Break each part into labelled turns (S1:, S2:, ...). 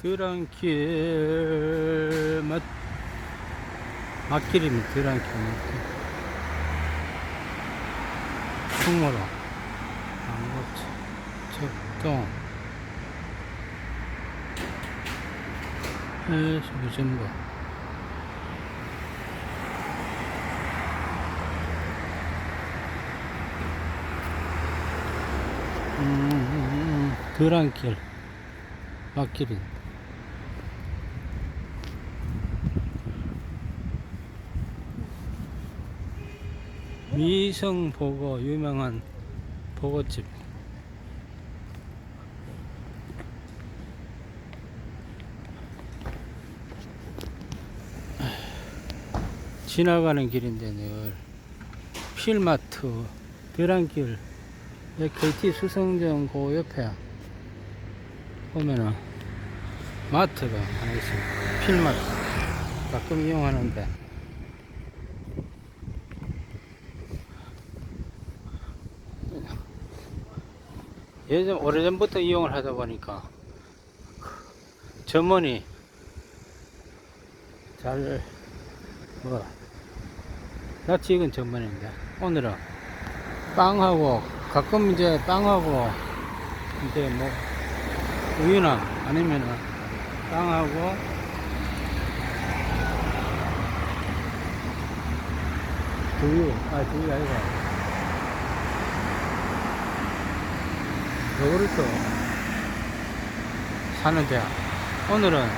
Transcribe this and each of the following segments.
S1: 드랑길 맛. 맛길입니다. 드랑길. 충무로. 안고치 적동. 해수전부 음, 음, 음, 드랑길 맛길이 미성 보고 유명한 보고집. 지나가는 길인데 늘 필마트 드랑길 KT 수성정 그 옆에 보면은 마트가 하나 있습니다. 필마트. 가끔 이용하는데 예전 오래전부터 이용을 하다 보니까 점원이 잘 뭐, 낯이 익은 전문인데 오늘은 빵하고 가끔 이제 빵하고 이제 뭐 우유나 아니면은 빵하고 두유 아 두유 아니고 요구르트 사는데 오늘은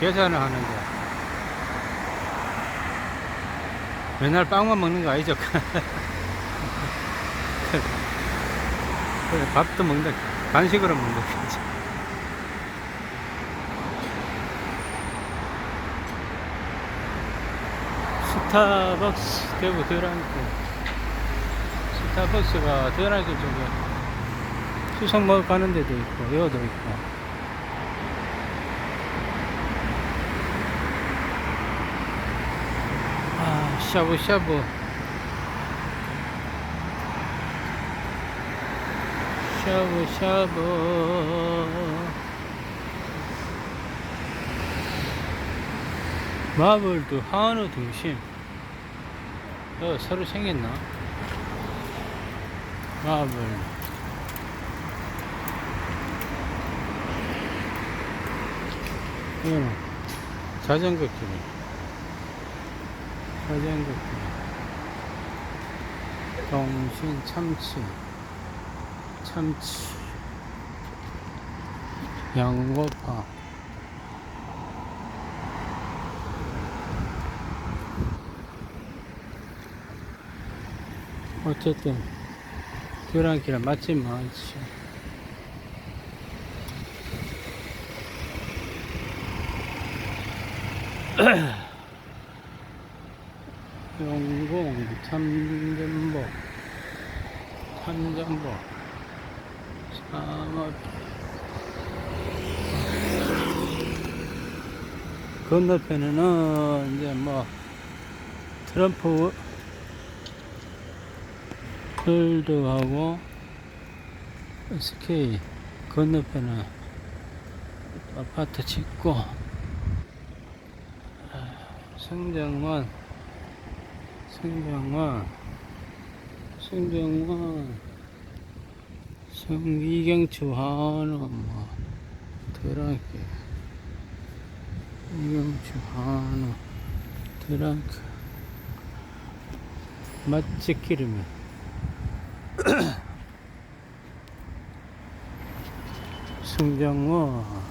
S1: 계산을 하는데 맨날 빵만 먹는 거 아니죠? 밥도 먹는다. 간식으로 먹는 거지. 스타벅스 대구 드랑길. 스타벅스가 드랑길 쪽에 수성 먹 가는 데도 있고, 여도 있고. 아, 샤브샤브. 샤브샤브. 마블도 한우 등심. 어, 새로 생겼나? 마블. 이거는 자전거 길. 자전거 길. 동신 참치. 참치. 양고파. 어쨌든 교란길은 맛집 많지. 영공, 참전복, 참전복, 상업. 건너편에는 이제 뭐 트럼프 필드하고 SK 건너편에 아파트 짓고 아, 성정원 성정원 성정원 성이경추 한우 뭐 드랑게 이경추 한우 드랑게 맛집 기름이 승정원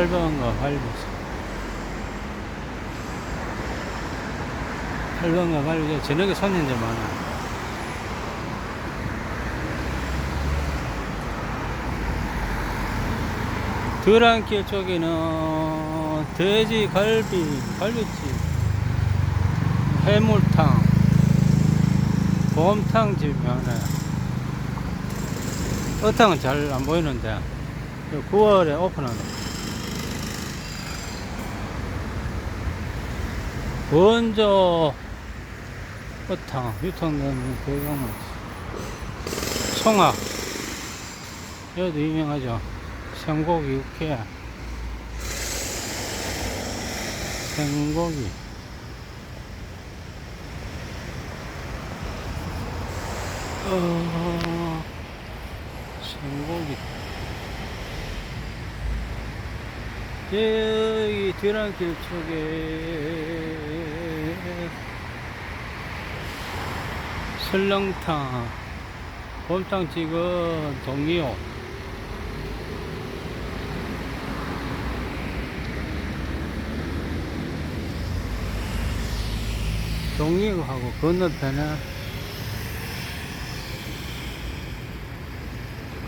S1: 8번과 8번 8번과 8번 저녁에 손님들 많아. 드랑길 쪽에는 돼지 갈비, 갈비집, 해물탕, 곰탕집 많아요. 어탕은 잘 안 보이는데 그 9월에 오픈하는 먼저 어탕 유통되는 대경은 송악 여기도 유명하죠. 생고기 육회. 생고기. 어, 생고기. 여기 뒤란길 쪽에 설렁탕 곰탕집은 동이요 동이하고 건너편에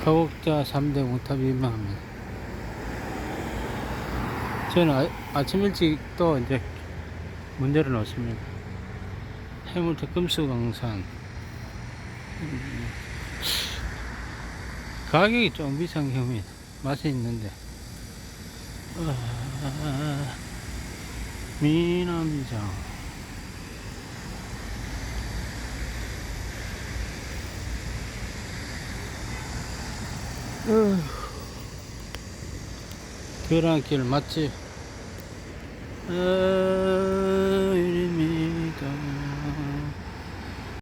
S1: 가곡자 3대 무탑이 유명합니다. 저는 아, 아침 일찍 또 이제 문제를 놓습니다. 해물태 금수강산. 음, 가격이 좀 비싼 경우에 맛이 있는데. 아, 미남장. 드랑길 맛집. 어,